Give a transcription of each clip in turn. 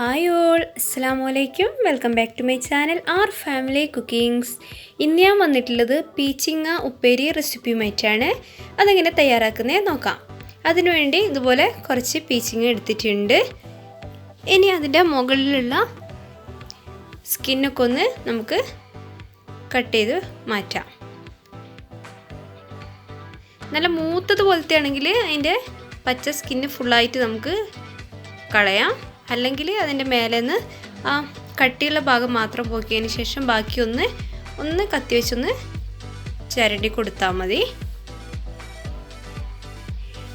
Hi all അസ്സാം വലൈക്കും welcome back to my channel our family cookings ഇന്ന് ഞാൻ വന്നിട്ടുള്ളത് പീച്ചിങ്ങ ഉപ്പേരി റെസിപ്പിയുമായിട്ടാണ്. അതെങ്ങനെ തയ്യാറാക്കുന്നത് നോക്കാം. അതിനുവേണ്ടി ഇതുപോലെ കുറച്ച് പീച്ചിങ്ങ എടുത്തിട്ടുണ്ട്. ഇനി അതിന്റെ മുകളിലുള്ള സ്കിന്നൊക്കെ ഒന്ന് നമുക്ക് കട്ട് ചെയ്ത് മാറ്റാം. നല്ല മൂത്തത് പോലത്തെ ആണെങ്കിൽ അതിന്റെ പച്ച സ്കിന്ന് ഫുള്ളായിട്ട് നമുക്ക് കളയാം. അല്ലെങ്കിൽ അതിന്റെ മേലെ നിന്ന് ആ കട്ടിയുള്ള ഭാഗം മാത്രം പോക്കിയതിന് ശേഷം ബാക്കി ഒന്ന് ഒന്ന് കത്തി വെച്ചൊന്ന് ചിരണ്ടി കൊടുത്താൽ മതി.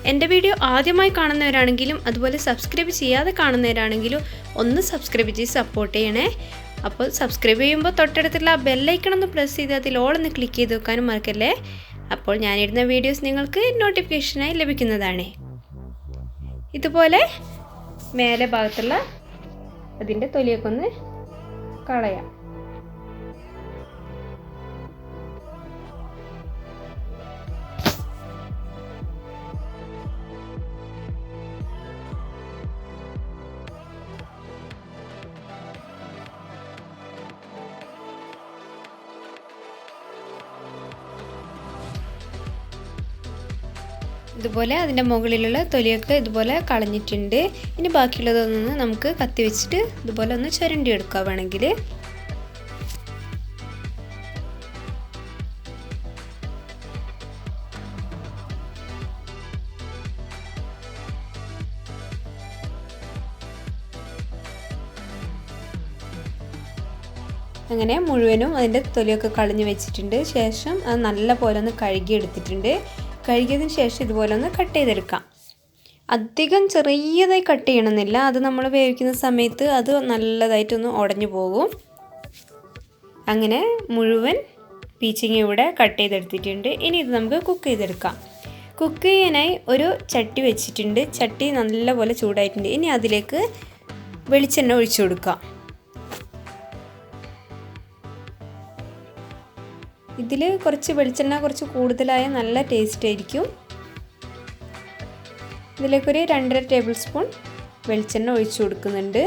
എന്റെ വീഡിയോ ആദ്യമായി കാണുന്നവരാണെങ്കിലും അതുപോലെ സബ്സ്ക്രൈബ് ചെയ്യാതെ കാണുന്നവരാണെങ്കിലും ഒന്ന് സബ്സ്ക്രൈബ് ചെയ്ത് സപ്പോർട്ട് ചെയ്യണേ. അപ്പോൾ സബ്സ്ക്രൈബ് ചെയ്യുമ്പോൾ തൊട്ടടുത്തുള്ള ആ ബെല്ലൈക്കൺ ഒന്ന് പ്രസ് ചെയ്ത് അതിൽ ഓളൊന്ന് ക്ലിക്ക് ചെയ്ത് വെക്കാനും മറക്കല്ലേ? അപ്പോൾ ഞാനിടുന്ന വീഡിയോസ് നിങ്ങൾക്ക് നോട്ടിഫിക്കേഷനായി ലഭിക്കുന്നതാണ്. ഇതുപോലെ മേലെ ഭാഗത്തുള്ള അതിന്റെ തൊലിയൊക്കെ ഒന്ന് കളയാം. ഇതുപോലെ അതിന്റെ മുകളിലുള്ള തൊലിയൊക്കെ ഇതുപോലെ കളഞ്ഞിട്ടുണ്ട്. ഇനി ബാക്കിയുള്ളതൊന്ന് നമുക്ക് കത്തി വെച്ചിട്ട് ഇതുപോലെ ഒന്ന് ചുരണ്ടി എടുക്കുക വേണമെങ്കിൽ. അങ്ങനെ മുഴുവനും അതിന്റെ തൊലിയൊക്കെ കളഞ്ഞു വെച്ചിട്ടുണ്ട്. ശേഷം അത് നല്ല പോലെ ഒന്ന് കഴുകി എടുത്തിട്ടുണ്ട് കഴുകിയതിന് ശേഷം ഇതുപോലെ ഒന്ന് കട്ട് ചെയ്തെടുക്കാം. അധികം ചെറിയതായി കട്ട് ചെയ്യണമെന്നില്ല. അത് നമ്മൾ വേവിക്കുന്ന സമയത്ത് അത് നല്ലതായിട്ടൊന്ന് ഉടഞ്ഞു പോകും. അങ്ങനെ മുഴുവൻ പീച്ചിങ് ഇവിടെ കട്ട് ചെയ്തെടുത്തിട്ടുണ്ട്. ഇനി ഇത് നമുക്ക് കുക്ക് ചെയ്തെടുക്കാം. കുക്ക് ചെയ്യാനായി ഒരു ചട്ടി വെച്ചിട്ടുണ്ട്. ചട്ടി നല്ലപോലെ ചൂടായിട്ടുണ്ട്. ഇനി അതിലേക്ക് വെളിച്ചെണ്ണ ഒഴിച്ചു കൊടുക്കാം. ഇതിൽ കുറച്ച് വെളിച്ചെണ്ണ കുറച്ച് കൂടുതലായ നല്ല ടേസ്റ്റ് ആയിരിക്കും. ഇതിലേക്കൊരു രണ്ടര ടേബിൾ സ്പൂൺ വെളിച്ചെണ്ണ ഒഴിച്ചു കൊടുക്കുന്നുണ്ട്.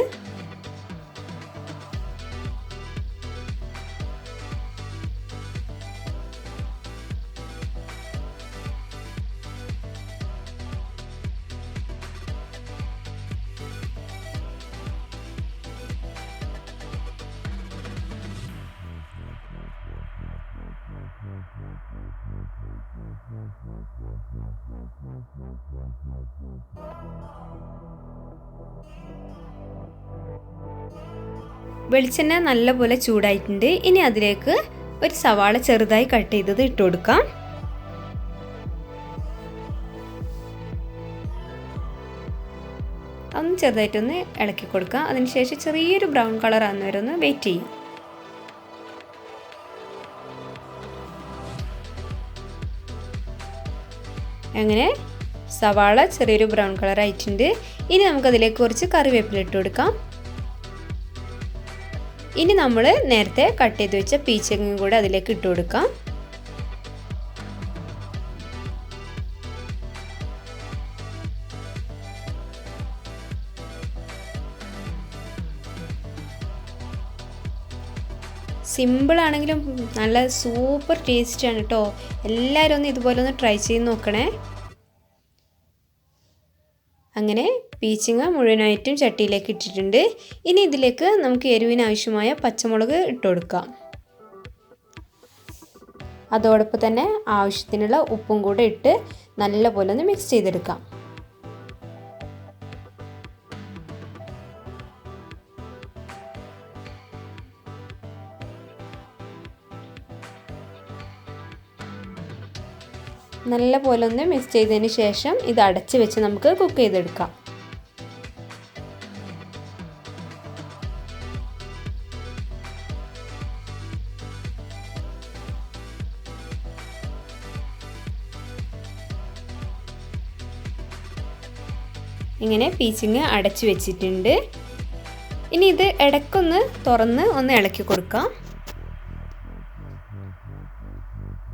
വെളിച്ചെണ്ണ നല്ലപോലെ ചൂടായിട്ടുണ്ട്. ഇനി അതിലേക്ക് ഒരു സവാള ചെറുതായി കട്ട് ചെയ്തത് ഇട്ട് കൊടുക്കാം. ഒന്ന് ചെറുതായിട്ടൊന്ന് ഇളക്കി കൊടുക്കാം. അതിനുശേഷം ചെറിയൊരു ബ്രൗൺ കളർ ആകുന്നവരെ ഒന്ന് വെയിറ്റ് ചെയ്യും. അങ്ങനെ സവാള ചെറിയൊരു ബ്രൗൺ കളർ ആയിട്ടുണ്ട്. ഇനി നമുക്കതിലേക്ക് കുറച്ച് കറിവേപ്പില ഇട്ട് കൊടുക്കാം. ഇനി നമ്മൾ നേരത്തെ കട്ട് ചെയ്ത് വെച്ച പീച്ചങ്ങും കൂടെ അതിലേക്ക് ഇട്ട് കൊടുക്കാം. സിമ്പിൾ ആണെങ്കിലും നല്ല സൂപ്പർ ടേസ്റ്റാണ് കേട്ടോ. എല്ലാവരും ഒന്ന് ഇതുപോലെ ഒന്ന് ട്രൈ ചെയ്ത് നോക്കണേ. അങ്ങനെ പീച്ചിങ്ങ മുഴുവനായിട്ടും ചട്ടിയിലേക്ക് ഇട്ടിട്ടുണ്ട്. ഇനി ഇതിലേക്ക് നമുക്ക് എരിവിന് ആവശ്യമായ പച്ചമുളക് ഇട്ട് കൊടുക്കാം. അതോടൊപ്പം തന്നെ ആവശ്യത്തിനുള്ള ഉപ്പും കൂടെ ഇട്ട് നല്ലപോലെ ഒന്ന് മിക്സ് ചെയ്തെടുക്കാം. നല്ല പോലെ ഒന്ന് മിക്സ് ചെയ്തതിന് ശേഷം ഇത് അടച്ച് വെച്ച് നമുക്ക് കുക്ക് ചെയ്തെടുക്കാം. ഇങ്ങനെ പീച്ചിങ് അടച്ചു വെച്ചിട്ടുണ്ട്. ഇനി ഇത് ഇടയ്ക്കൊന്ന് തുറന്ന് ഒന്ന് ഇളക്കി കൊടുക്കാം.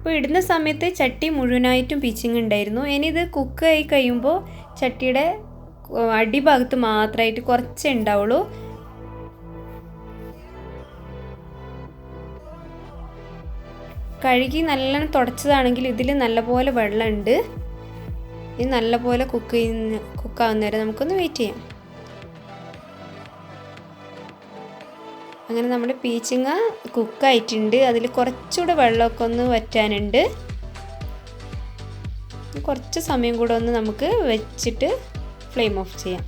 അപ്പോൾ ഇടുന്ന സമയത്ത് ചട്ടി മുഴുവനായിട്ടും പിച്ചിങ് ഉണ്ടായിരുന്നു ഇനി ഇത് കുക്ക് ആയി കഴിയുമ്പോൾ ചട്ടിയുടെ അടിഭാഗത്ത് മാത്രമായിട്ട് കുറച്ചേ ഉണ്ടാവുള്ളൂ. കഴുകി നല്ലോണം തുടച്ചതാണെങ്കിൽ ഇതിൽ നല്ലപോലെ വെള്ളമുണ്ട്. ഇത് നല്ലപോലെ കുക്ക് ചെയ്യുന്ന കുക്കാവുന്നവരെ നമുക്കൊന്ന് വെയിറ്റ് ചെയ്യാം. അങ്ങനെ നമ്മുടെ പീച്ചിങ്ങ കുക്കായിട്ടുണ്ട്. അതിൽ കുറച്ചുകൂടെ വെള്ളമൊക്കെ ഒന്ന് വറ്റാനുണ്ട്. കുറച്ച് സമയം കൂടെ ഒന്ന് നമുക്ക് വെച്ചിട്ട് ഫ്ലെയിം ഓഫ് ചെയ്യാം.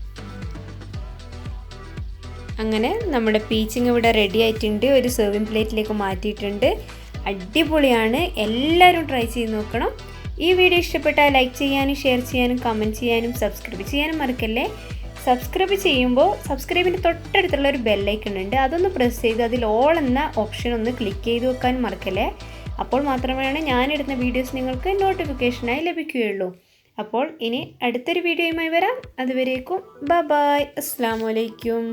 അങ്ങനെ നമ്മുടെ പീച്ചിങ് ഇവിടെ റെഡി ആയിട്ടുണ്ട്. ഒരു സെർവിങ് പ്ലേറ്റിലേക്ക് മാറ്റിയിട്ടുണ്ട്. അടിപൊളിയാണ്. എല്ലാവരും ട്രൈ ചെയ്ത് നോക്കണം. ഈ വീഡിയോ ഇഷ്ടപ്പെട്ടാൽ ലൈക്ക് ചെയ്യാനും ഷെയർ ചെയ്യാനും കമന്റ് ചെയ്യാനും സബ്സ്ക്രൈബ് ചെയ്യാനും മറക്കല്ലേ? സബ്സ്ക്രൈബ് ചെയ്യുമ്പോൾ സബ്സ്ക്രൈബിന്റെ തൊട്ടടുത്തുള്ള ഒരു ബെല്ലൈക്കൺ ഉണ്ട്. അതൊന്ന് പ്രസ് ചെയ്ത് അതിൽ ഓൾ എന്ന ഓപ്ഷൻ ഒന്ന് ക്ലിക്ക് ചെയ്ത് വെക്കാൻ മറക്കല്ലേ? അപ്പോൾ മാത്രമാണ് ഞാനിടുന്ന വീഡിയോസ് നിങ്ങൾക്ക് നോട്ടിഫിക്കേഷനായി ലഭിക്കുകയുള്ളൂ. അപ്പോൾ ഇനി അടുത്തൊരു വീഡിയോയുമായി വരാം. അതുവരേക്കും ബായ് അസ്സാം വലൈക്കും